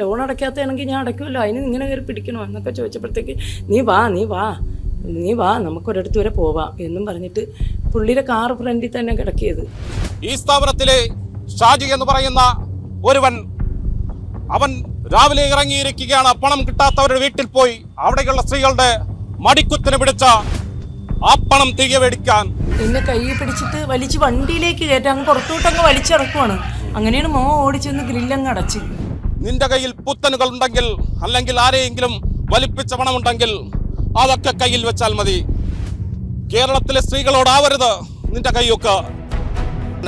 Loan അടയ്ക്കാത്തതാണെങ്കിൽ ഞാൻ അടയ്ക്കുമല്ലോ. അതിന് ഇങ്ങനെ കയറി പിടിക്കണോ? എന്നൊക്കെ ചോദിച്ചപ്പോഴത്തേക്ക് നീ വാ നീ വാ. നീ വാ നമുക്കൊരിടത്ത് വരെ പോവാം എന്നും പറഞ്ഞിട്ട് പുള്ളിയുടെ കാർ ഫ്രണ്ടിൽ തന്നെ കിടക്കിയത്. ഈ സ്ഥാപനത്തിലെ ഷാജി എന്ന് പറയുന്ന ഒരുവൻ അവൻ രാവിലെ ഇറങ്ങിയിരിക്കുകയാണ്. പണം കിട്ടാത്തവരുടെ വീട്ടിൽ പോയി അവിടെയുള്ള സ്ത്രീകളുടെ മടിക്കുത്തിന് പിടിച്ച ആ പണം തിരികെ മേടിക്കാൻ. എന്നെ കൈ പിടിച്ചിട്ട് വലിച്ച് വണ്ടിയിലേക്ക് കയറ്റാൻ അങ്ങ് പുറത്തോട്ടങ്ങ് വലിച്ചിറക്കുവാണ്. അങ്ങനെയാണ് മോ ഓടിച്ചെന്ന് ഗ്രില്ലങ്ങ് അടച്ച്. നിന്റെ കയ്യിൽ പുത്തനുകൾ ഉണ്ടെങ്കിൽ അല്ലെങ്കിൽ ആരെയെങ്കിലും വലിപ്പിച്ച പണമുണ്ടെങ്കിൽ അതൊക്കെ കയ്യിൽ വെച്ചാൽ മതി. കേരളത്തിലെ സ്ത്രീകളോടാവരുത് നിന്റെ കൈയൊക്കെ.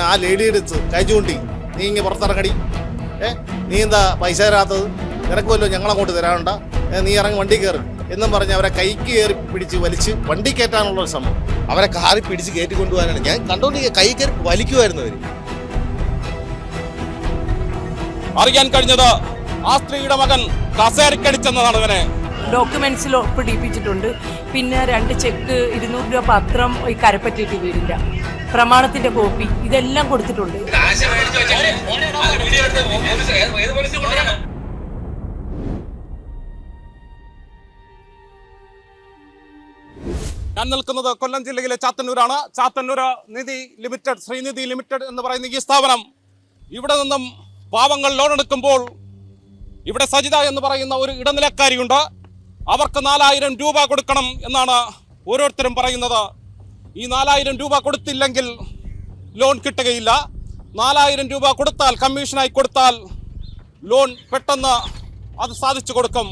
ആ ലേഡി എടുത്ത് കൈ ചൂണ്ടി. നീ ഇങ്ങനെ പുറത്തിറങ്ങടി. ഏ നീ എന്താ പൈസ തരാത്തത്? നിനക്ക് വല്ലതും ഞങ്ങളങ്ങോട്ട് തരാനുണ്ട? നീ ഇറങ്ങി വണ്ടി കയറി. എന്നും പറഞ്ഞ് അവരെ കൈക്ക് കയറി പിടിച്ച് വലിച്ച് വണ്ടി കയറ്റാനുള്ള ഒരു ശ്രമം. അവരെ കാറി പിടിച്ച് കയറ്റി കൊണ്ടുപോകാനാണ്. ഞാൻ കണ്ടോണ്ട് കൈ കയറി വലിക്കുമായിരുന്നു അവർ അറിയാൻ കഴിഞ്ഞത് ആ സ്ത്രീയുടെ മകൻ കസേരക്കടിച്ചെന്നതാണ് ഇവനെ. ഡോക്യുമെന്റ്സിൽ ഒപ്പിടിപ്പിച്ചിട്ടുണ്ട്. പിന്നെ രണ്ട് ചെക്ക് ഇരുന്നൂറ് രൂപ പത്രം ഈ കരപ്പറ്റിയിട്ട് വീടിന്റെ പ്രമാണത്തിന്റെ കോപ്പി ഇതെല്ലാം കൊടുത്തിട്ടുണ്ട്. ഞാൻ നിൽക്കുന്നത് കൊല്ലം ജില്ലയിലെ ചാത്തന്നൂരാണ്. ചാത്തന്നൂർ നിധി ലിമിറ്റഡ് ശ്രീനിധി ലിമിറ്റഡ് എന്ന് പറയുന്ന ഈ സ്ഥാപനം ഇവിടെ നിന്നും പാവങ്ങൾ ലോൺ എടുക്കുമ്പോൾ ഇവിടെ സജിത എന്ന് പറയുന്ന ഒരു ഇടനിലക്കാരിയുണ്ട്. അവർക്ക് നാലായിരം രൂപ കൊടുക്കണം എന്നാണ് ഓരോരുത്തരും പറയുന്നത്. ഈ നാലായിരം രൂപ കൊടുത്തില്ലെങ്കിൽ ലോൺ കിട്ടുകയില്ല. നാലായിരം രൂപ കൊടുത്താൽ കമ്മീഷനായി കൊടുത്താൽ ലോൺ പെട്ടെന്ന് അത് സാധിച്ചു കൊടുക്കും.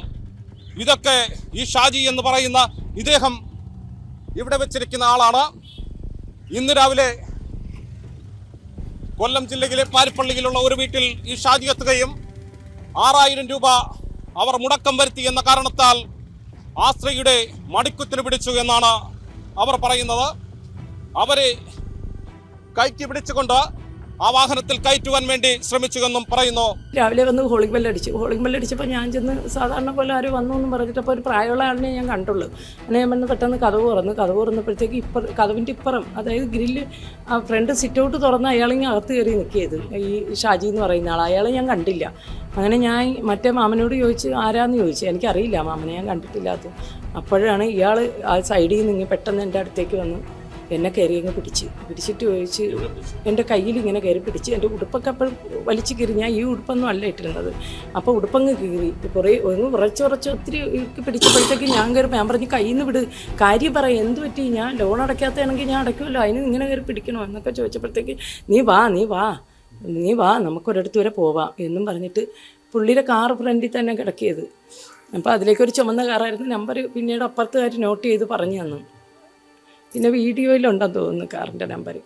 ഇതൊക്കെ ഈ ഷാജി എന്ന് പറയുന്ന ഇദ്ദേഹം ഇവിടെ വെച്ചിരിക്കുന്ന ആളാണ്. ഇന്ന് രാവിലെ കൊല്ലം ജില്ലയിലെ പാരിപ്പള്ളിയിലുള്ള ഒരു വീട്ടിൽ ഈ ഷാജി എത്തുകയും ആറായിരം രൂപ അവർ മുടക്കം വരുത്തി എന്ന കാരണത്താൽ ആ സ്ത്രീയുടെ മടിക്കുത്തിന് പിടിച്ചു എന്നാണ് അവർ പറയുന്നത്. അവരെ കൈക്ക് പിടിച്ചുകൊണ്ട് ആ വാഹനത്തിൽ കയറ്റുവാൻ വേണ്ടി ശ്രമിച്ചുവെന്നും പറയുന്നു. രാവിലെ വന്ന് ഹോളിംഗ് ബെല്ലടിച്ചു. ഹോളിംഗ് ബെല്ലടിച്ചപ്പോൾ ഞാൻ ചെന്ന് സാധാരണ പോലെ ആരും വന്നു എന്ന് പറഞ്ഞിട്ട് അപ്പോൾ ഒരു പ്രായമുള്ള ആളിനെ ഞാൻ കണ്ടുള്ളൂ. അങ്ങനെ ഞാൻ വന്ന് പെട്ടെന്ന് കഥവ് തുറന്നു. കഥവ് തുറന്നപ്പോഴത്തേക്ക് ഇപ്പർ കഥവിന്റെ ഇപ്പുറം അതായത് ഗ്രില്ല് ആ ഫ്രണ്ട് സിറ്റ് ഔട്ട് തുറന്ന് അയാളിങ്ങനെ അകത്ത് കയറി നിൽക്കിയത്. ഈ ഷാജി എന്ന് പറയുന്ന ആൾ അയാളെ ഞാൻ കണ്ടില്ല. അങ്ങനെ ഞാൻ മറ്റേ മാമനോട് ചോദിച്ച് ആരാന്ന് ചോദിച്ചു? എനിക്കറിയില്ല മാമനെ ഞാൻ കണ്ടിട്ടില്ലാത്ത. അപ്പോഴാണ് ഇയാൾ ആ സൈഡിൽ നിന്ന് പെട്ടെന്ന് എന്റെ അടുത്തേക്ക് വന്ന് എന്നെ കയറി അങ്ങ് പിടിച്ച്. പിടിച്ചിട്ട് ചോദിച്ച് എന്റെ കയ്യിൽ ഇങ്ങനെ കയറി പിടിച്ച് എന്റെ ഉടുപ്പൊക്കെ അപ്പോൾ വലിച്ചു കീറി. ഞാൻ ഈ ഉടുപ്പൊന്നും അല്ല ഇട്ടിരുന്നത്. അപ്പോൾ ഉടുപ്പങ്ങ് കീറി. കുറേ ഒന്ന് ഉറച്ച് ഉറച്ച് ഒത്തിരി പിടിച്ചപ്പോഴത്തേക്ക് ഞാൻ കയറി ഞാൻ പറഞ്ഞ് കയ്യിൽ നിന്ന് വിട്. കാര്യം പറ എന്ത് പറ്റി? ഞാൻ ലോൺ അടയ്ക്കാത്തതാണെങ്കിൽ ഞാൻ അടയ്ക്കുമല്ലോ. അതിന് ഇങ്ങനെ കയറി പിടിക്കണോ? എന്നൊക്കെ ചോദിച്ചപ്പോഴത്തേക്ക് നീ വാ നീ വാ. നീ വാ നമുക്കൊരിടത്ത് വരെ പോവാം. എന്നും പറഞ്ഞിട്ട് പുള്ളിയുടെ കാർ ഫ്രണ്ടിൽ തന്നെ കിടക്കിയത്. അപ്പോൾ അതിലേക്കൊരു ചുമന്ന കാറായിരുന്നു. നമ്പർ പിന്നീട് അപ്പുറത്തുകാർ നോട്ട് ചെയ്ത് പറഞ്ഞു തന്നു. പിന്നെ വീഡിയോയിലുണ്ടെന്ന് തോന്നുന്നു കാറിന്റെ നമ്പർ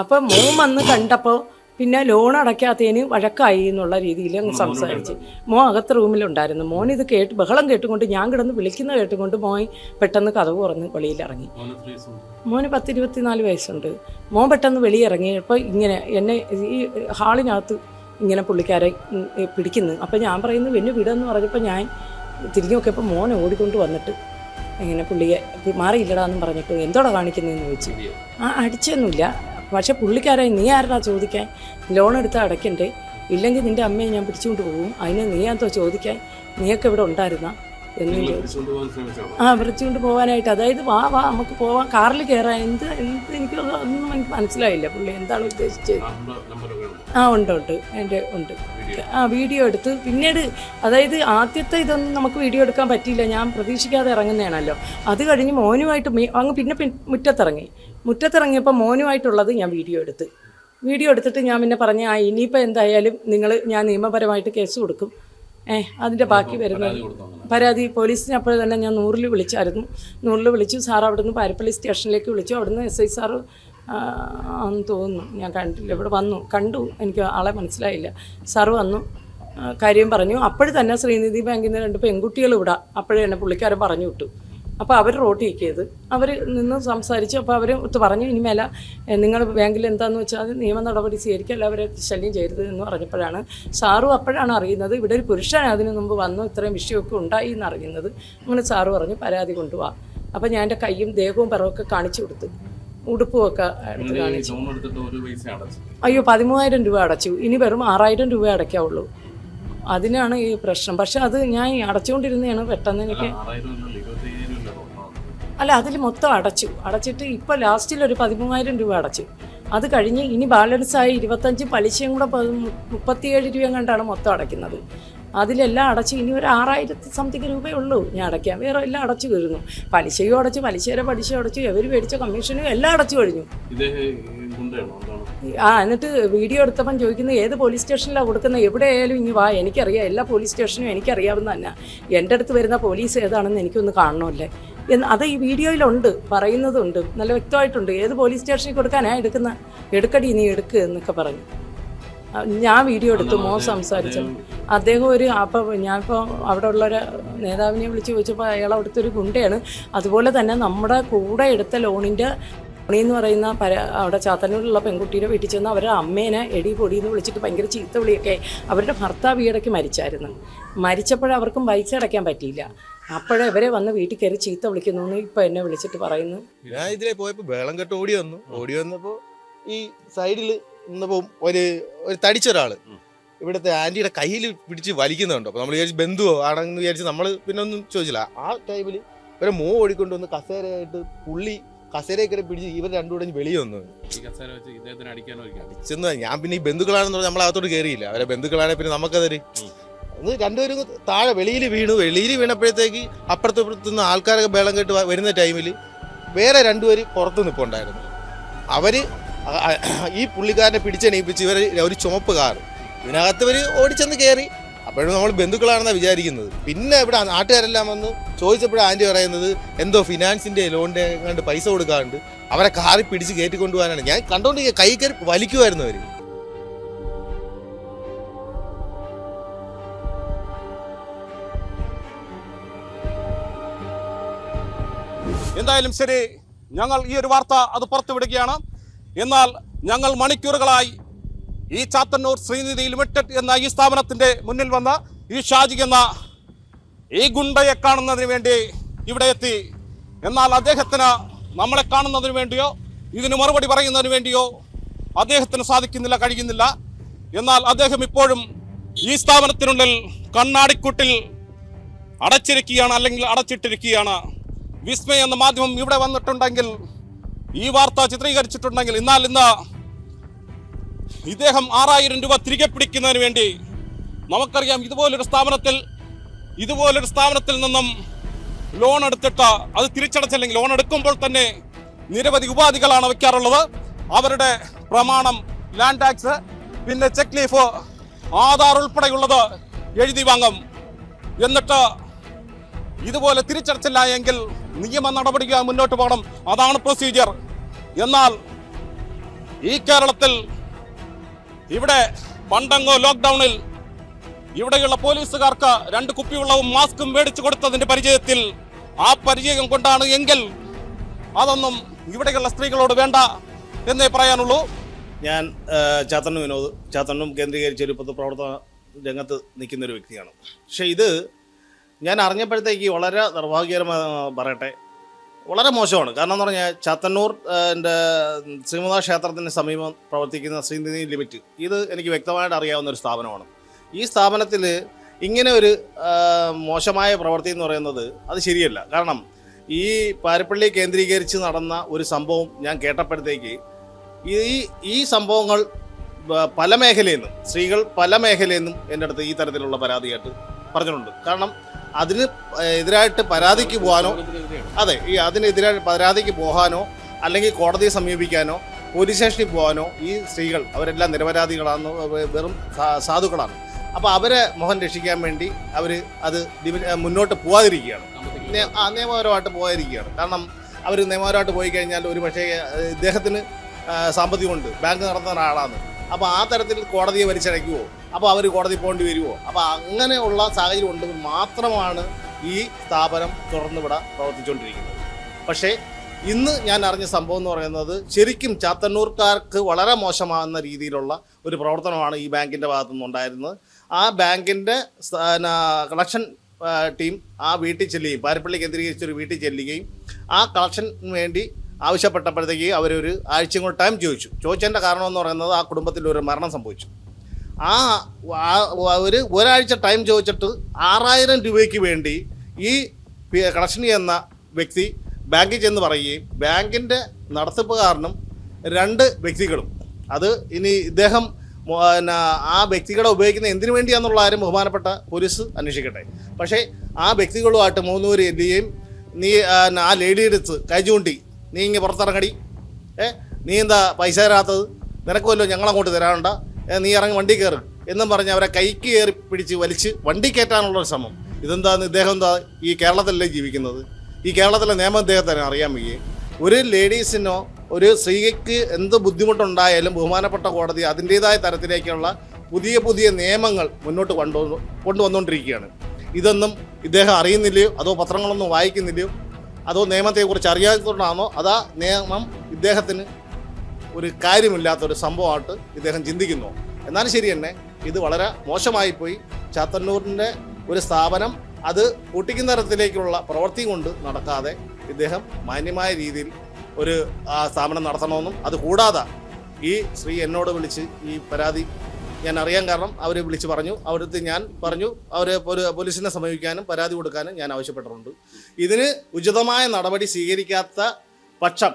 അപ്പോൾ മോൻ വന്ന് കണ്ടപ്പോൾ പിന്നെ ലോൺ അടയ്ക്കാത്തതിന് വഴക്കായി എന്നുള്ള രീതിയിൽ അങ്ങ് സംസാരിച്ച്. മോൻ അകത്ത് റൂമിലുണ്ടായിരുന്നു. മോൻ ഇത് കേട്ട് ബഹളം കേട്ടുകൊണ്ട് ഞാൻ കിടന്ന് വിളിക്കുന്ന കേട്ടുകൊണ്ട് മോൻ പെട്ടെന്ന് കഥവ് തുറന്ന് വെളിയിലിറങ്ങി മോന് പത്തിരുപത്തിനാല് വയസ്സുണ്ട്. മോൻ പെട്ടെന്ന് വെളിയിറങ്ങിയപ്പോൾ ഇങ്ങനെ എന്നെ ഈ ഹാളിനകത്ത് ഇങ്ങനെ പുള്ളിക്കാരെ പിടിക്കുന്നു. അപ്പോൾ ഞാൻ പറയുന്നു വെന്നു വിടെന്ന് പറഞ്ഞപ്പോൾ ഞാൻ തിരിഞ്ഞു നോക്കിയപ്പോൾ മോൻ ഓടിക്കൊണ്ട് വന്നിട്ട് ഇങ്ങനെ പുള്ളിയെ മാറിയില്ലടാ എന്ന് പറഞ്ഞിട്ട് എന്തോടാ കാണിക്കുന്നതെന്ന് ചോദിച്ചു. ആ അടിച്ചൊന്നുമില്ല. പക്ഷെ പുള്ളിക്കാരായി നീ ആരടാ ചോദിക്കാൻ? ലോൺ എടുത്താൽ അടയ്ക്കണ്ടേ? ഇല്ലെങ്കിൽ നിന്റെ അമ്മയെ ഞാൻ പിടിച്ചുകൊണ്ട് പോകും. അതിന് നീ എന്തോ ചോദിക്കാൻ? നീയൊക്കെ ഇവിടെ ഉണ്ടായിരുന്ന? എന്നും ആ വിളിച്ചുകൊണ്ട് പോകാനായിട്ട്. അതായത് വാ വാ നമുക്ക് പോവാം. കാറിൽ കയറാൻ എന്ത് എന്ത് എനിക്ക് ഒന്നും എനിക്ക് മനസ്സിലായില്ല. പുള്ളി എന്താണ് ഉദ്ദേശിച്ചത്? ആ ഉണ്ട് ഉണ്ട്. എന്റെ ഉണ്ട്. ആ വീഡിയോ എടുത്ത്. പിന്നീട് അതായത് ആദ്യത്തെ ഇതൊന്നും നമുക്ക് വീഡിയോ എടുക്കാൻ പറ്റിയില്ല. ഞാൻ പ്രതീക്ഷിക്കാതെ ഇറങ്ങുന്നതാണല്ലോ. അത് കഴിഞ്ഞ് മോനുമായിട്ട് അങ്ങ് പിന്നെ മുറ്റത്തിറങ്ങി. മുറ്റത്തിറങ്ങിയപ്പോൾ മോനുമായിട്ടുള്ളത് ഞാൻ വീഡിയോ എടുത്ത്. വീഡിയോ എടുത്തിട്ട് ഞാൻ പിന്നെ പറഞ്ഞ ആ ഇനിയിപ്പോൾ എന്തായാലും നിങ്ങൾ ഞാൻ നിയമപരമായിട്ട് കേസ് കൊടുക്കും. ഏ അതിന്റെ ബാക്കി വരുന്നത് പരാതി പോലീസിനെ അപ്പോൾ തന്നെ ഞാൻ നൂറിൽ വിളിച്ചായിരുന്നു. നൂറിൽ വിളിച്ചു. സാർ അവിടുന്ന് പാരപ്പള്ളി സ്റ്റേഷനിലേക്ക് വിളിച്ചു. അവിടുന്ന് എസ് ഐ സാറ് ആ, ആന്ന് തോന്നുന്നു. ഞാൻ കണ്ടില്ല. ഇവിടെ വന്നു. കണ്ടു. എനിക്ക് ആളെ മനസ്സിലായില്ല. സാറ് വന്നു. കാര്യം പറഞ്ഞു. അപ്പോഴും തന്നെ ശ്രീനിധി ബാങ്കിൽ നിന്ന് രണ്ട് പെൺകുട്ടികൾ ഇവിടെ. അപ്പോഴേ എന്നെ പുള്ളിക്കാരൻ പറഞ്ഞു വിട്ടു. അപ്പോൾ അവർ റോട്ട് ചെയ്ത് അവർ നിന്ന് സംസാരിച്ചു. അപ്പോൾ അവർ ഒത്ത് പറഞ്ഞു ഇനിമേല നിങ്ങൾ ബാങ്കിൽ എന്താണെന്ന് വെച്ചാൽ അത് നിയമ നടപടി സ്വീകരിക്കുക. അവരെ ശല്യം ചെയ്യരുത് എന്ന് പറഞ്ഞപ്പോഴാണ് സാറും അപ്പോഴാണ് അറിയുന്നത് ഇവിടെ ഒരു പുരുഷനാണ് അതിനു മുമ്പ് വന്നു. ഇത്രയും വിഷയമൊക്കെ ഉണ്ടായി എന്ന് അറിയുന്നത് അങ്ങനെ സാറ് പറഞ്ഞു പരാതി കൊണ്ടുപോവാം അപ്പോൾ ഞാൻ എന്റെ കൈയും ദേഹവും പിറവൊക്കെ കാണിച്ചു കൊടുത്തു. ഉടുപ്പുമൊക്കെ എടുത്ത് കാണിച്ചു. അയ്യോ പതിമൂവായിരം രൂപ അടച്ചു. ഇനി വെറും ആറായിരം രൂപ അടയ്ക്കാവുള്ളൂ. അതിനാണ് ഈ പ്രശ്നം. പക്ഷെ അത് ഞാൻ അടച്ചുകൊണ്ടിരുന്നതാണ് പെട്ടെന്ന് എനിക്ക് അല്ല അതിൽ മൊത്തം അടച്ചു. അടച്ചിട്ട് ഇപ്പോൾ ലാസ്റ്റിൽ ഒരു പതിമൂവായിരം രൂപ അടച്ചു. അത് കഴിഞ്ഞ് ഇനി ബാലൻസ് ആയി ഇരുപത്തഞ്ച് പലിശയും കൂടെ മുപ്പത്തിയേഴ് രൂപയും കണ്ടാണ് മൊത്തം അടയ്ക്കുന്നത്. അതിലെല്ലാം അടച്ച് ഇനി ഒരു ആറായിരത്തി സംതിങ് രൂപയേ ഉള്ളൂ. ഞാൻ അടയ്ക്കാം വേറെ എല്ലാം അടച്ചു കഴിഞ്ഞു പലിശയും അടച്ചു പലിശയുടെ പലിശ അടച്ചു അവർ മേടിച്ച കമ്മീഷനും എല്ലാം അടച്ചു കഴിഞ്ഞു. ആ എന്നിട്ട് വീഡിയോ എടുത്തപ്പം ചോദിക്കുന്നത് ഏത് പോലീസ് സ്റ്റേഷനിലാണ് കൊടുക്കുന്നത് എവിടെയായാലും ഇനി വാ. എനിക്കറിയാം എല്ലാ പോലീസ് സ്റ്റേഷനും എനിക്കറിയാവുന്ന തന്നെ. എന്റെ അടുത്ത് വരുന്ന പോലീസ് ഏതാണെന്ന് എനിക്കൊന്ന് കാണണമല്ലേ? എന്ന് അത് ഈ വീഡിയോയിലുണ്ട് പറയുന്നതുണ്ട് നല്ല വ്യക്തമായിട്ടുണ്ട്. ഏത് പോലീസ് സ്റ്റേഷനിൽ കൊടുക്കാനാണ് എടുക്കുന്ന? എടുക്കടി നീ എടുക്കുക എന്നൊക്കെ പറഞ്ഞു. ഞാൻ വീഡിയോ എടുത്തു മോ സംസാരിച്ചു. അദ്ദേഹം ഒരു അപ്പോൾ ഞാനിപ്പോൾ അവിടെ ഉള്ളൊരു നേതാവിനെ വിളിച്ച് ചോദിച്ചപ്പോൾ അയാൾ അവിടുത്തെ ഒരു ഗുണ്ടയാണ്. അതുപോലെ തന്നെ നമ്മുടെ കൂടെ എടുത്ത ലോണിന്റെ ലോണി എന്ന് പറയുന്ന പര അവിടെ ചാത്തന്നൂരിലുള്ള പെൺകുട്ടിയുടെ വീട്ടിൽ ചെന്ന് അവരുടെ അമ്മേനെ എടി പൊടി എന്ന് വിളിച്ചിട്ട് ഭയങ്കര ചീത്ത വിളിയൊക്കെ അവരുടെ ഭർത്താവ് ഈയിടയ്ക്ക് മരിച്ചായിരുന്നു. മരിച്ചപ്പോഴേ അവർക്കും പൈസ അടയ്ക്കാൻ പറ്റിയില്ല. അപ്പോഴേ ഇവരെ വന്ന് വീട്ടിൽ കയറി ചീത്ത വിളിക്കുന്നു ഇപ്പൊ ഇപ്പം എന്നെ വിളിച്ചിട്ട് പറയുന്നു. ഞാൻ ഇതിലെ പോയപ്പോ വേളം കെട്ട് ഓടി വന്നു. ഓടി വന്നപ്പോ ഈ സൈഡിൽ നിന്നപ്പോ ഒരു ഒരു തടിച്ച ഒരാൾ ഇവിടുത്തെ ആന്റിയുടെ കയ്യിൽ പിടിച്ച് വലിക്കുന്നുണ്ടോ. അപ്പൊ നമ്മൾ വിചാരിച്ചു ബന്ധുവോ ആണെന്ന് വിചാരിച്ച് നമ്മൾ പിന്നെ ഒന്നും ചോദിച്ചില്ല. ആ ടൈമിൽ ഇവരെ മോ ഓടിക്കൊണ്ട് വന്ന് കസേരയായിട്ട് പുള്ളി കസേരയൊക്കെ പിടിച്ച് ഇവർ രണ്ടുകൂടെ വെളിയിൽ വന്നു. അടിച്ചെന്ന് ഞാൻ പിന്നെ ഈ ബന്ധുക്കളാണെന്ന് പറഞ്ഞാൽ നമ്മൾ അകത്തോട്ട് കയറിയില്ല അവരെ ബന്ധുക്കളാണെങ്കിൽ പിന്നെ നമുക്കതൊരു ഒന്ന് രണ്ടുപേരും താഴെ വെളിയിൽ വീണു. വെളിയിൽ വീണപ്പോഴത്തേക്ക് അപ്പുറത്ത് ഇപ്പുറത്തു നിന്ന് ആൾക്കാരൊക്കെ ബേളം കേട്ട് വരുന്ന ടൈമിൽ വേറെ രണ്ടുപേര് പുറത്ത് നിൽപ്പുണ്ടായിരുന്നു അവർ അ- അ- ഈ പുള്ളിക്കാരനെ പിടിച്ചെണീപ്പിച്ച് ഇവർ ഒരു ചുമപ്പ് കാർ ഇതിനകത്ത് ഇവർ ഓടിച്ചെന്ന് കയറി അപ്പോഴും നമ്മൾ ബന്ധുക്കളാണെന്നാണ് വിചാരിക്കുന്നത്. പിന്നെ ഇവിടെ നാട്ടുകാരെല്ലാം വന്ന് ചോദിച്ചപ്പോഴാണ് ആന്റി പറയുന്നത് എന്തോ ഫിനാൻസിന്റെ ലോണിന്റെ കണ്ട് പൈസ കൊടുക്കാറുണ്ട്. അവരെ കാറി പിടിച്ച് കയറ്റി കൊണ്ടുപോകാനാണ്. ഞാൻ കണ്ടോണ്ട് കൈ കയറി വലിക്കുമായിരുന്നു അവർ എന്തായാലും ശരി ഞങ്ങൾ ഈ ഒരു വാർത്ത അത് പുറത്തുവിടുകയാണ്. എന്നാൽ ഞങ്ങൾ മണിക്കൂറുകളായി ഈ ചാത്തന്നൂർ ശ്രീനിധി ലിമിറ്റഡ് എന്ന ഈ സ്ഥാപനത്തിന്റെ മുന്നിൽ വന്ന ഈ ഷാജി എന്ന ഈ ഗുണ്ടയെ കാണുന്നതിന് വേണ്ടി ഇവിടെ എത്തി. എന്നാൽ അദ്ദേഹത്തിന് നമ്മളെ കാണുന്നതിന് വേണ്ടിയോ ഇതിന് മറുപടി പറയുന്നതിന് വേണ്ടിയോ അദ്ദേഹത്തിന് സാധിക്കുന്നില്ല കഴിയുന്നില്ല. എന്നാൽ അദ്ദേഹം ഇപ്പോഴും ഈ സ്ഥാപനത്തിനുള്ളിൽ കണ്ണാടിക്കൂട്ടിൽ അടച്ചിരിക്കുകയാണ് അല്ലെങ്കിൽ അടച്ചിട്ടിരിക്കുകയാണ്. വിസ്മയ എന്ന മാധ്യമം ഇവിടെ വന്നിട്ടുണ്ടെങ്കിൽ ഈ വാർത്ത ചിത്രീകരിച്ചിട്ടുണ്ടെങ്കിൽ എന്നാൽ ഇന്ന് ഇദ്ദേഹം ആറായിരം രൂപ തിരികെ പിടിക്കുന്നതിന് വേണ്ടി നമുക്കറിയാം ഇതുപോലൊരു സ്ഥാപനത്തിൽ ഇതുപോലൊരു സ്ഥാപനത്തിൽ നിന്നും ലോൺ എടുത്തിട്ട് അത് തിരിച്ചടച്ചില്ലെങ്കിൽ ലോൺ എടുക്കുമ്പോൾ തന്നെ നിരവധി ഉപാധികളാണ് വയ്ക്കാറുള്ളത്. അവരുടെ പ്രമാണം ലാൻഡ് ടാക്സ് പിന്നെ ചെക്ക് ലീഫ് ആധാർ ഉൾപ്പെടെയുള്ളത് എഴുതി വാങ്ങും. എന്നിട്ട് ഇതുപോലെ തിരിച്ചടച്ചില്ല എങ്കിൽ നിയമ നടപടികൾ മുന്നോട്ട് പോകണം. അതാണ് പ്രൊസീജിയർ. എന്നാൽ ഈ കേരളത്തിൽ ഇവിടെ പണ്ടങ്ങോ ലോക്ക്ഡൌണിൽ ഇവിടെയുള്ള പോലീസുകാർക്ക് രണ്ട് കുപ്പിവെള്ളവും മാസ്കും മേടിച്ചു കൊടുത്തതിന്റെ പരിചയത്തിൽ ആ പരിചയം കൊണ്ടാണ് എങ്കിൽ അതൊന്നും ഇവിടെയുള്ള സ്ത്രീകളോട് വേണ്ട എന്നേ പറയാനുള്ളൂ. ഞാൻ ചാത്തണ്ണു വിനോദ്. ചാത്തണ്ണും കേന്ദ്രീകരിച്ച ഒരു പൊതുപ്രവർത്തന രംഗത്ത് നിൽക്കുന്ന ഒരു വ്യക്തിയാണ്. പക്ഷേ ഇത് ഞാൻ അറിഞ്ഞപ്പോഴത്തേക്ക് വളരെ നിർഭാഗ്യകരമായി പറയട്ടെ. വളരെ മോശമാണ്. കാരണം എന്ന് പറഞ്ഞാൽ ചാത്തന്നൂർ എന്റെ ശ്രീമത ക്ഷേത്രത്തിന് സമീപം പ്രവർത്തിക്കുന്ന ശ്രീനിധി ലിമിറ്റ്. ഇത് എനിക്ക് വ്യക്തമായിട്ട് അറിയാവുന്ന ഒരു സ്ഥാപനമാണ്. ഈ സ്ഥാപനത്തിൽ ഇങ്ങനെ ഒരു മോശമായ പ്രവൃത്തി എന്ന് പറയുന്നത് അത് ശരിയല്ല. കാരണം ഈ പാരപ്പള്ളി കേന്ദ്രീകരിച്ച് നടന്ന ഒരു സംഭവം ഞാൻ കേട്ടപ്പോഴത്തേക്ക് ഈ ഈ സംഭവങ്ങൾ പല മേഖലയിൽ നിന്നും സ്ത്രീകൾ പല മേഖലയിൽ നിന്നും എന്റെ അടുത്ത് ഈ തരത്തിലുള്ള പരാതിയായിട്ട് പറഞ്ഞിട്ടുണ്ട്. കാരണം അതിന് എതിരായിട്ട് പരാതിക്ക് പോകാനോ അതെ ഈ അതിനെതിരായിട്ട് പരാതിക്ക് പോകാനോ അല്ലെങ്കിൽ കോടതിയെ സമീപിക്കാനോ പോലീസ് സ്റ്റേഷനിൽ പോകാനോ ഈ സ്ത്രീകൾ അവരെല്ലാം നിരപരാധികളാണ് വെറും സാധുക്കളാണ്. അപ്പോൾ അവരെ മോഹൻ രക്ഷിക്കാൻ വേണ്ടി അവർ അത് മുന്നോട്ട് പോകാതിരിക്കുകയാണ്. നിയമപരമായിട്ട് പോകാതിരിക്കുകയാണ്. കാരണം അവർ നിയമപരമായിട്ട് പോയി കഴിഞ്ഞാൽ ഒരു പക്ഷേ ഇദ്ദേഹത്തിന് സാമ്പത്തികമുണ്ട്. ബാങ്ക് നടത്തുന്ന ഒരാളാണ്. അപ്പോൾ ആ തരത്തിൽ കോടതിയെ വലിച്ചടയ്ക്കുമോ അപ്പോൾ അവർ കോടതി പോകേണ്ടി വരുമോ അപ്പോൾ അങ്ങനെയുള്ള സാഹചര്യം ഉണ്ടെങ്കിൽ മാത്രമാണ് ഈ സ്ഥാപനം തുറന്നിവിടെ പ്രവർത്തിച്ചുകൊണ്ടിരിക്കുന്നത് പക്ഷേ ഇന്ന് ഞാൻ അറിഞ്ഞ സംഭവം എന്ന് പറയുന്നത് ശരിക്കും ചാത്തന്നൂർക്കാർക്ക് വളരെ മോശമാകുന്ന രീതിയിലുള്ള ഒരു പ്രവർത്തനമാണ് ഈ ബാങ്കിന്റെ ഭാഗത്തു നിന്നുണ്ടായിരുന്നത് ആ ബാങ്കിന്റെ കളക്ഷൻ ടീം ആ വീട്ടിൽ ചെല്ലുകയും പാരപ്പള്ളി കേന്ദ്രീകരിച്ചൊരു വീട്ടിൽ ചെല്ലുകയും ആ കളക്ഷൻ വേണ്ടി ആവശ്യപ്പെട്ടപ്പോഴത്തേക്ക് അവരൊരു ആഴ്ചയും കൂടെ ടൈം ചോദിച്ചു. ചോദിച്ചതിന്റെ കാരണം എന്ന് പറയുന്നത് ആ കുടുംബത്തിൽ ഒരു മരണം സംഭവിച്ചു. ആ ഒരു ഒരാഴ്ച ടൈം ചോദിച്ചിട്ട് ആറായിരം രൂപയ്ക്ക് വേണ്ടി ഈ പി- എന്ന വ്യക്തി ബാങ്കിൽ ചെന്ന് പറയുകയും ബാങ്കിന്റെ നടത്തിപ്പുകാരനും രണ്ട് വ്യക്തികളും അത് ഇനി ഇദ്ദേഹം പിന്നെ ആ വ്യക്തികളെ ഉപയോഗിക്കുന്ന എന്തിനു വേണ്ടിയാണെന്നുള്ള ആരും ബഹുമാനപ്പെട്ട പോലീസ് അന്വേഷിക്കട്ടെ. പക്ഷേ ആ വ്യക്തികളുമായിട്ട് മൂന്നൂര് എല്ലുകയും നീ ആ, ലേഡിയുടെ അടുത്ത് കൈ ചൂണ്ടി നീ ഇങ്ങനെ പുറത്തിറങ്ങടി. ഏ നീ എന്താ പൈസ തരാത്തത്? നിനക്ക് വല്ലതും ഞങ്ങളങ്ങോട്ട് തരാനുണ്ട? നീ ഇറങ്ങി വണ്ടി കയറും എന്നും പറഞ്ഞ് അവരെ കൈക്ക് കയറി പിടിച്ച് വലിച്ച് വണ്ടി കയറ്റാനുള്ള ഒരു ശ്രമം. ഇതെന്താന്ന് ഇദ്ദേഹം എന്താ ഈ കേരളത്തിലല്ലേ ജീവിക്കുന്നത്? ഈ കേരളത്തിലെ നിയമം ഇദ്ദേഹത്തിന് അറിയാൻ വയ്യേ. ഒരു ലേഡീസിനോ ഒരു സ്ത്രീക്ക് എന്ത് ബുദ്ധിമുട്ടുണ്ടായാലും ബഹുമാനപ്പെട്ട കോടതി അതിന്റേതായ തരത്തിലേക്കുള്ള പുതിയ പുതിയ നിയമങ്ങൾ മുന്നോട്ട് കൊണ്ടു കൊണ്ടുവന്നുകൊണ്ടിരിക്കുകയാണ്. ഇതൊന്നും ഇദ്ദേഹം അറിയുന്നില്ലയോ? അതോ പത്രങ്ങളൊന്നും വായിക്കുന്നില്ലയോ? അതോ നിയമത്തെക്കുറിച്ച് അറിയാത്തതുകൊണ്ടാണോ? അതാ നിയമം ഇദ്ദേഹത്തിന് ഒരു കാര്യമില്ലാത്ത ഒരു സംഭവമായിട്ട് ഇദ്ദേഹം ചിന്തിക്കുന്നു. എന്നാലും ശരി തന്നെ ഇത് വളരെ മോശമായി പോയി ചാത്തന്നൂരിന്റെ ഒരു സ്ഥാപനം അത് പൊട്ടിക്കുന്ന തരത്തിലേക്കുള്ള പ്രവൃത്തി കൊണ്ട് നടക്കാതെ ഇദ്ദേഹം മാന്യമായ രീതിയിൽ ഒരു ആ, സ്ഥാപനം നടത്തണമെന്നും അത് കൂടാതെ ഈ സ്ത്രീ എന്നോട് വിളിച്ച് ഈ പരാതി ഞാൻ അറിയാൻ കാരണം അവർ വിളിച്ച് പറഞ്ഞു. അവിടുത്തെ ഞാൻ പറഞ്ഞു അവർ പോലീസിനെ സമീപിക്കാനും പരാതി കൊടുക്കാനും ഞാൻ ആവശ്യപ്പെട്ടിട്ടുണ്ട്. ഇതിന് ഉചിതമായ നടപടി സ്വീകരിക്കാത്ത പക്ഷം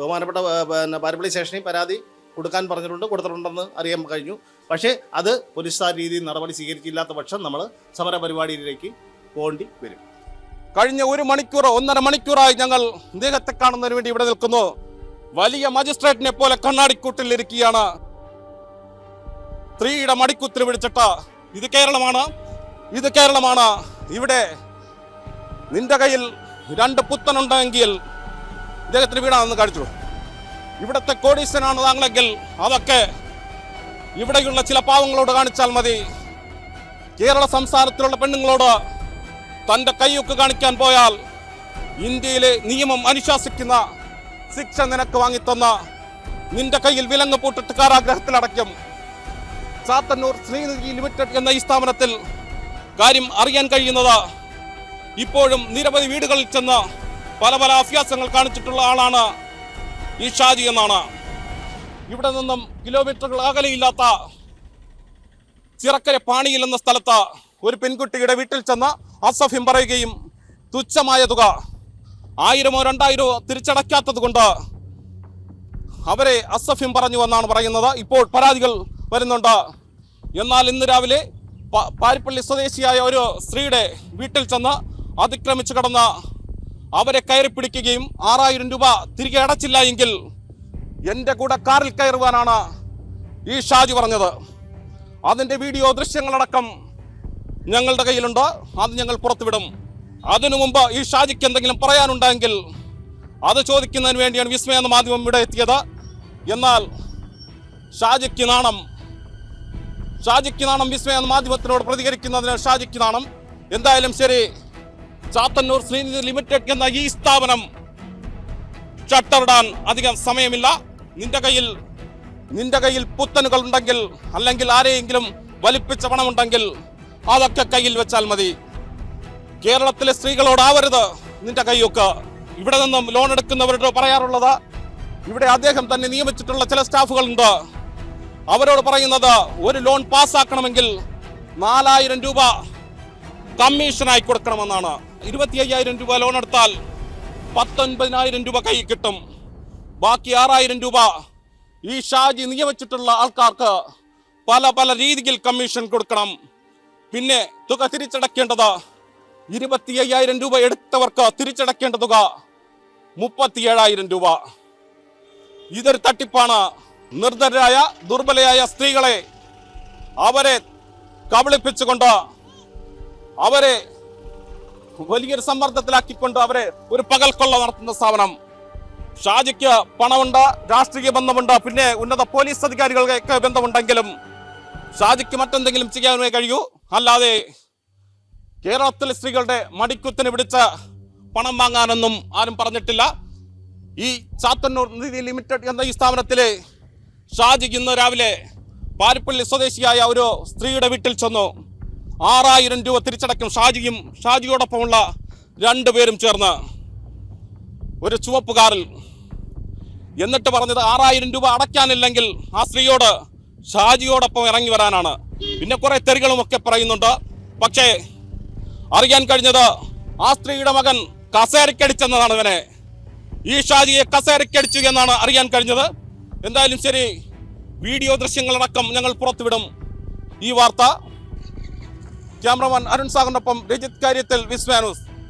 ബഹുമാനപ്പെട്ട പിന്നെ പാരപ്പള്ളി സ്റ്റേഷനിൽ പരാതി കൊടുക്കാൻ പറഞ്ഞിട്ടുണ്ട് കൊടുത്തിട്ടുണ്ടെന്ന് അറിയാൻ കഴിഞ്ഞു. പക്ഷേ അത് പോലീസ് ആ രീതിയിൽ നടപടി സ്വീകരിച്ചില്ലാത്ത പക്ഷം നമ്മൾ സമര പരിപാടിയിലേക്ക് പോകേണ്ടി വരും. കഴിഞ്ഞ ഒരു മണിക്കൂർ ഒന്നര മണിക്കൂറായി ഞങ്ങൾ ദേഹത്തെ കാണുന്നതിന് വേണ്ടി ഇവിടെ നിൽക്കുന്നു. വലിയ മജിസ്ട്രേറ്റിനെ പോലെ കണ്ണാടിക്കൂട്ടിൽ ഇരിക്കുകയാണ്. സ്ത്രീയുടെ മടിക്കുത്തിൽ പിടിച്ചിട്ട ഇത് കേരളമാണ് ഇത് കേരളമാണ്. ഇവിടെ നിന്റെ കയ്യിൽ രണ്ട് പുത്തനുണ്ടെങ്കിൽ ഇദ്ദേഹത്തിന് വീടാണെന്ന് കാണിച്ചു. ഇവിടുത്തെ കോടീശ്വരനാണ് താങ്കളെങ്കിൽ അതൊക്കെ ഇവിടെയുള്ള ചില പാവങ്ങളോട് കാണിച്ചാൽ മതി. കേരള സംസ്ഥാനത്തിലുള്ള പെണ്ണുങ്ങളോട് തന്റെ കൈയൊക്കെ കാണിക്കാൻ പോയാൽ ഇന്ത്യയിലെ നിയമം അനുശാസിക്കുന്ന ശിക്ഷ നിനക്ക് വാങ്ങിത്തന്ന നിന്റെ കയ്യിൽ വിലങ്ങ് പൂട്ടിട്ട് കാരാഗ്രഹത്തിൽ അടയ്ക്കും. ചാത്തന്നൂർ ശ്രീനിധി ലിമിറ്റഡ് എന്ന ഈ സ്ഥാപനത്തിൽ കാര്യം അറിയാൻ കഴിയുന്നത് ഇപ്പോഴും നിരവധി വീടുകളിൽ ചെന്ന് പല പല അഭ്യാസങ്ങൾ കാണിച്ചിട്ടുള്ള ആളാണ് ഈ ഷാജി എന്നാണ്. ഇവിടെ നിന്നും കിലോമീറ്ററുകൾ അകലെയില്ലാത്ത ചിറക്കര പാണിയിൽ എന്ന സ്ഥലത്ത് ഒരു പെൺകുട്ടിയുടെ വീട്ടിൽ ചെന്ന് അസഫിം പറയുകയും തുച്ഛമായ തുക ആയിരമോ രണ്ടായിരമോ തിരിച്ചടയ്ക്കാത്തത് കൊണ്ട് അവരെ അസഫിം പറഞ്ഞു എന്നാണ് പറയുന്നത്. ഇപ്പോൾ പരാതികൾ വരുന്നുണ്ട്. എന്നാൽ ഇന്ന് രാവിലെ പാരിപ്പള്ളി സ്വദേശിയായ ഒരു സ്ത്രീയുടെ വീട്ടിൽ ചെന്ന് അതിക്രമിച്ചു കടന്ന് അവരെ കയറി പിടിക്കുകയും ആറായിരം രൂപ തിരികെ അടച്ചില്ല എങ്കിൽ എന്റെ കൂടെ കാറിൽ കയറുവാനാണ് ഈ ഷാജി പറഞ്ഞത്. അതിന്റെ വീഡിയോ ദൃശ്യങ്ങളടക്കം ഞങ്ങളുടെ കയ്യിലുണ്ട്. അത് ഞങ്ങൾ പുറത്തുവിടും. അതിനു മുമ്പ് ഈ ഷാജിക്ക് എന്തെങ്കിലും പറയാനുണ്ടെങ്കിൽ അത് ചോദിക്കുന്നതിന് വേണ്ടിയാണ് വിസ്മയ എന്ന മാധ്യമം ഇവിടെ എത്തിയത്. എന്നാൽ ഷാജിക്ക് നാണം. ഷാജിക്ക് നാണം വിസ്മയ എന്ന മാധ്യമത്തിനോട് പ്രതികരിക്കുന്നതിന് ഷാജിക്ക് നാണം. എന്തായാലും ശരി ചാത്തന്നൂർ ശ്രീനിധി ലിമിറ്റഡ് എന്ന ഈ സ്ഥാപനം ചട്ടറിടാൻ അധികം സമയമില്ല. നിന്റെ കയ്യിൽ നിന്റെ കയ്യിൽ പുത്തനുകൾ ഉണ്ടെങ്കിൽ അല്ലെങ്കിൽ ആരെയെങ്കിലും വലിപ്പിച്ച പണമുണ്ടെങ്കിൽ അതൊക്കെ കയ്യിൽ വെച്ചാൽ മതി. കേരളത്തിലെ സ്ത്രീകളോടാവരുത് നിന്റെ കൈയൊക്കെ ഇവിടെ നിന്നും ലോൺ എടുക്കുന്നവരോട് പറയാറുള്ളത് ഇവിടെ അദ്ദേഹം തന്നെ നിയമിച്ചിട്ടുള്ള ചില സ്റ്റാഫുകളുണ്ട്. അവരോട് പറയുന്നത് ഒരു ലോൺ പാസ്സാക്കണമെങ്കിൽ നാലായിരം രൂപ കമ്മീഷനായി കൊടുക്കണമെന്നാണ്. ഇരുപത്തി അയ്യായിരം രൂപ ലോൺ എടുത്താൽ പത്തൊൻപതിനായിരം രൂപ കൈ കിട്ടും. ബാക്കി ആറായിരം രൂപ ഈ ഷാജി നിയമിച്ചിട്ടുള്ള ആൾക്കാർക്ക് പല പല രീതിയിൽ കമ്മീഷൻ കൊടുക്കണം. പിന്നെ തുക തിരിച്ചടക്കേണ്ടത് ഇരുപത്തി അയ്യായിരം രൂപ എടുത്തവർക്ക് തിരിച്ചടക്കേണ്ട തുക മുപ്പത്തി ഏഴായിരം രൂപ. ഇതൊരു തട്ടിപ്പാണ്. നിർദ്ധരായ ദുർബലയായ സ്ത്രീകളെ അവരെ കബളിപ്പിച്ചുകൊണ്ട് അവരെ വലിയൊരു സമ്മർദ്ദത്തിലാക്കിക്കൊണ്ട് അവരെ ഒരു പകൽക്കൊള്ള നടത്തുന്ന സ്ഥാപനം. ഷാജിക്ക് പണമുണ്ട് രാഷ്ട്രീയ ബന്ധമുണ്ട് പിന്നെ ഉന്നത പോലീസ് അധികാരികൾക്ക് ബന്ധമുണ്ടെങ്കിലും ഷാജിക്ക് മറ്റെന്തെങ്കിലും ചെയ്യാനേ കഴിയൂ. അല്ലാതെ കേരളത്തിലെ സ്ത്രീകളുടെ മടിക്കുത്തിന് പിടിച്ച പണം വാങ്ങാനൊന്നും ആരും പറഞ്ഞിട്ടില്ല. ഈ ചാത്തന്നൂർ നിധി ലിമിറ്റഡ് എന്ന ഈ സ്ഥാപനത്തിലെ ഷാജി ഇന്ന് രാവിലെ പാരിപ്പള്ളി സ്വദേശിയായ ഒരു സ്ത്രീയുടെ വീട്ടിൽ ചെന്നു. ആറായിരം രൂപ തിരിച്ചടക്കും ഷാജിയും ഷാജിയോടൊപ്പമുള്ള രണ്ടുപേരും ചേർന്ന് ഒരു ചുവപ്പ് കാറിൽ എന്നിട്ട് പറഞ്ഞത് ആറായിരം രൂപ അടയ്ക്കാനില്ലെങ്കിൽ ആ സ്ത്രീയോട് ഷാജിയോടൊപ്പം ഇറങ്ങി വരാനാണ്. പിന്നെ കുറെ തെറികളും ഒക്കെ പറയുന്നുണ്ട്. പക്ഷേ അറിയാൻ കഴിഞ്ഞത് ആ സ്ത്രീയുടെ മകൻ കസേരക്കടിച്ചെന്നതാണ് ഇവനെ. ഈ ഷാജിയെ കസേരക്കടിച്ചു എന്നാണ് അറിയാൻ കഴിഞ്ഞത്. എന്തായാലും ശരി വീഡിയോ ദൃശ്യങ്ങളടക്കം ഞങ്ങൾ പുറത്തുവിടും. ഈ വാർത്ത ക്യാമറമാൻ അരുൺ സാഗറിനൊപ്പം രജിത് കാര്യത്തിൽ വിസ്വാനൂസ്